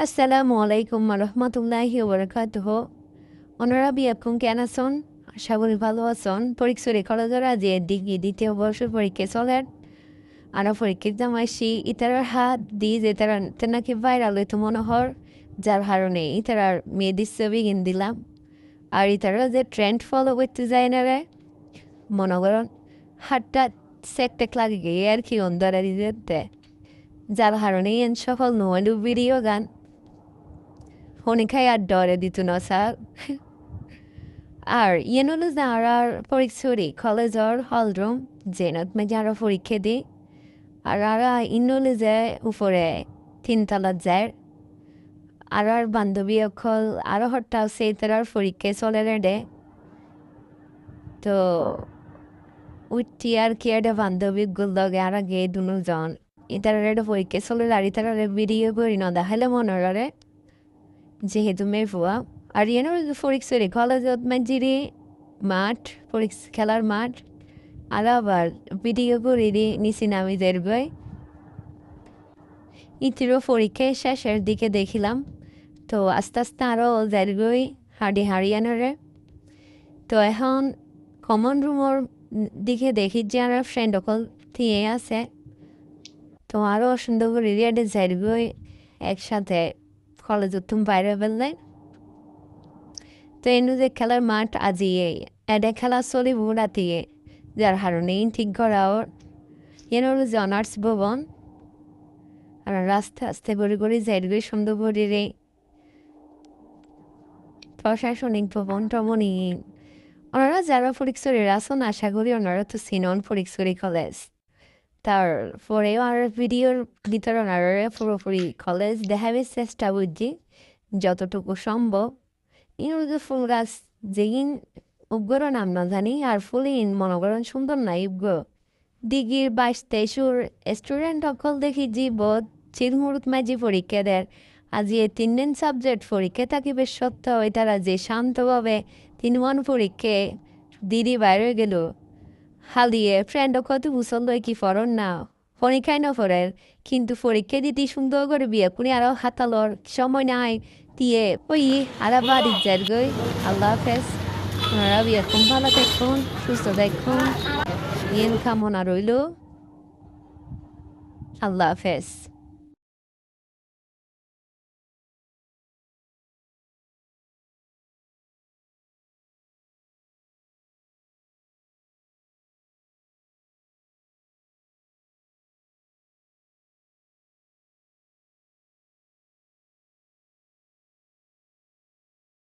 আসসালামু আলাইকুম রহমতুল্লাহি ওবরাকাতুহ ওনারা বিয়াকুম কেন আছেন আশা করি ভালো আছেন পরীক্ষা কলেজের আজ ডিগ্রি দ্বিতীয় বর্ষ পরীক্ষা চলেন আর পরীক্ষা জামাইছি ইতারার হাত দি যে তারা তেনাকে ভাইরাল হইতো মনে হর যার কারণে ইতারার মেয়েদের ছবি কিন দিলাম আর ইতারা যে ট্রেন্ড ফলো করতে যায় না রে মনে করেন হাতটা সেকটেক লাগে গিয়ে আর কি অন্ধরা দিতে যার কারণে এন সফল নয় ভিডিও গান ডরে দিত না স্যার আর ইয়েন হলো যারার পরীক্ষরি কলেজর হলরুম জেনত মে যারা পরীক্ষা দি আর আরা ইনলে যে উপরে তিনতলাত যায় আর আর বান্ধবী অকল আরও হঠাৎ সেই তার পরীক্ষা চলে দে তো উঠি আর কি একটা বান্ধবী গুলদগে আর গে দুজন ইতার পরীক্ষা চলে আর ইতার ভিডিও করি না দেখালে মনে যেহেতু মেয়ে ফুয়া আর ইয়েন পরীক্ষা কলেজত মাঝিরি মাঠ পরীক্ষা খেলার মাঠ। আর আবার ভিডিও করে নিচি নামি দেরবই ইতিরও পরীক্ষা শেষের দিকে দেখিলাম। তো আস্তে আস্তে আরও যারগই হাড়ি হারিয়ানারে তো এখন কমন রুমের দিকে দেখি যে আর ফ্রেন্ড অকল থিয়ে আছে। তো আরও সুন্দর করে রেডি যারগই একসাথে ফেললে তো এনু যে খেলার মাঠ আজিয়ে, এডে খেলা চলিব রাতিয়ে যার কারণে ঠিক করা ওর এনোর যে অনার্স ভবন। আর রাস্তা আস্তে করে করে যাইরগই সুন্দর করে রে। প্রশাসনিক ভবন টমনি ওনারা যারা পরীক্ষরের আসন আশা করি ওনারা তো সিনন পরীক্ষরি কলেজ তারপরেও আর ভিডিওর ভিতরে ওনারা পুরোপুরি কলেজ দেখাবে চেষ্টা বুঝছি যতটুকু সম্ভব। ইনুকে ফুল গাছ যেগিন উগ্র নাম না জানি, আর ফুলিন মনে করেন সুন্দর নাই উগ্র। ডিগ্রির বাইশ তেইশোর স্টুডেন্ট অকল দেখি জীব চিরমুরুত মাঝি পরীক্ষা দেয়। আজি এই তিন দিন সাবজেক্ট পরীক্ষা থাকিবে সত্ত্বেও তারা যে শান্তভাবে তিন মন পরীক্ষা দিদি বাইরে গেল। হালিয়ে ফ্রেন্ড কত বুসল লয় কি ফরন না। পরীক্ষায় না ফরের? কিন্তু পরীক্ষা দিতে সুন্দর করে বিয়ে কোনে আরও হাতালর সময় নাই। দিয়ে ওই আরা বাড়ি যার গই। আল্লাহ হাফেজ। আপনারা খুব ভালো দেখুন, সুস্থ দেখুন। ইয়েন কামনা রইল। আল্লাহ হাফেজ।